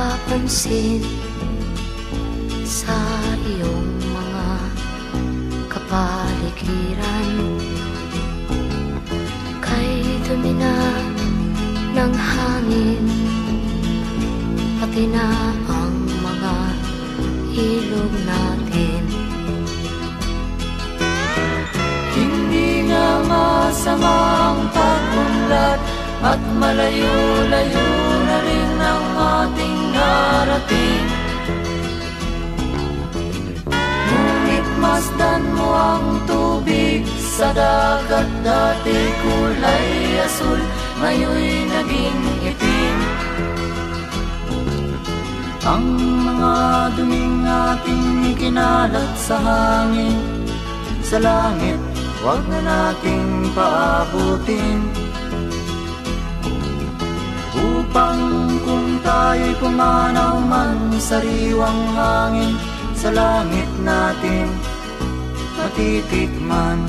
napapansin sa iyong mga kapaligiran? Kay dumi na ng hangin Pati na ang mga ilog natin Hindi nga masama ang pagunlad At malayo-layo na rin ang ating ang tubig sa dagat Dati kulay asul, ngayon'y naging itim. Ang mga duming ating ikinalat sa hangin Sa langit, wag na nating paabutin. Upang kung tayo'y pumanaw man Sariwang hangin sa langit natin Matitikman.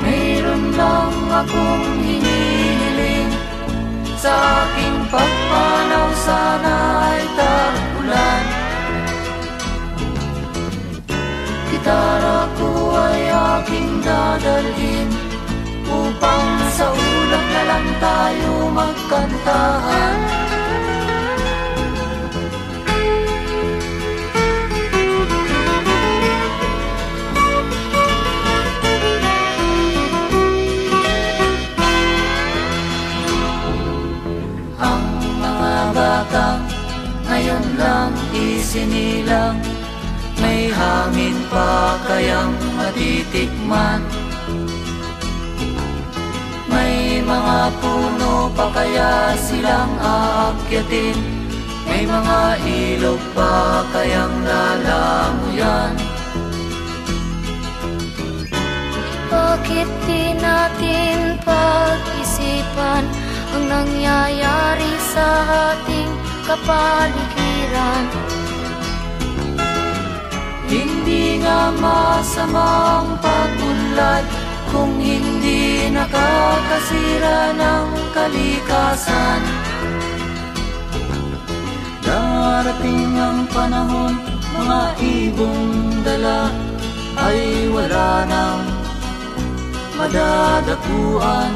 Mayroon lang akong hinihiling. Sa aking pagpanaw sana ay tagulan. Gitara ko ay aking dadalhin Upang sa ulap na lang tayo magkantahan ngayon lang isinilang May hangin pa kayang matitikman. May mga puno pa kaya silang aakyatin? May mga ilog pa kayang lalamuyan? Bakit di natin pag-isipan Ang nangyayari sa ating kapaligiran Hindi nga masama ang pagunlad Kung hindi nakakasira ng kalikasan. Darating ang panahon Mga ibong dala Ay wala nang madadapuan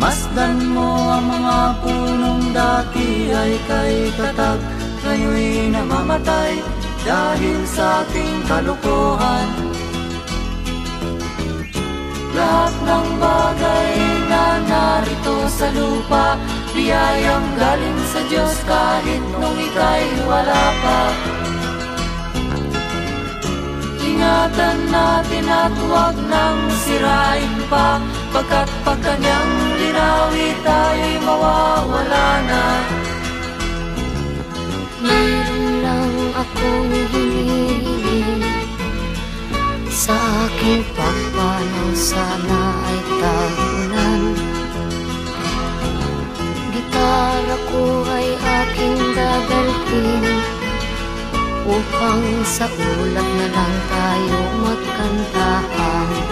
Masdan mo ang mga punong dati ay kay tatag. Ngayon'y namamatay dahil sa ating kalukuhan. Lahat ng bagay na narito sa lupa Biyayang galing sa Diyos kahit nung ika'y wala pa. Ingatan natin at huwag nang sirain pa Pagkat pag linawi tayo'y mawawala na. Mayroon lang akong hinihiling Sa aking pagpanaw sana ay tagulan Gitara ko ay aking dadalhin Upang sa ulap na lang tayo magkantahan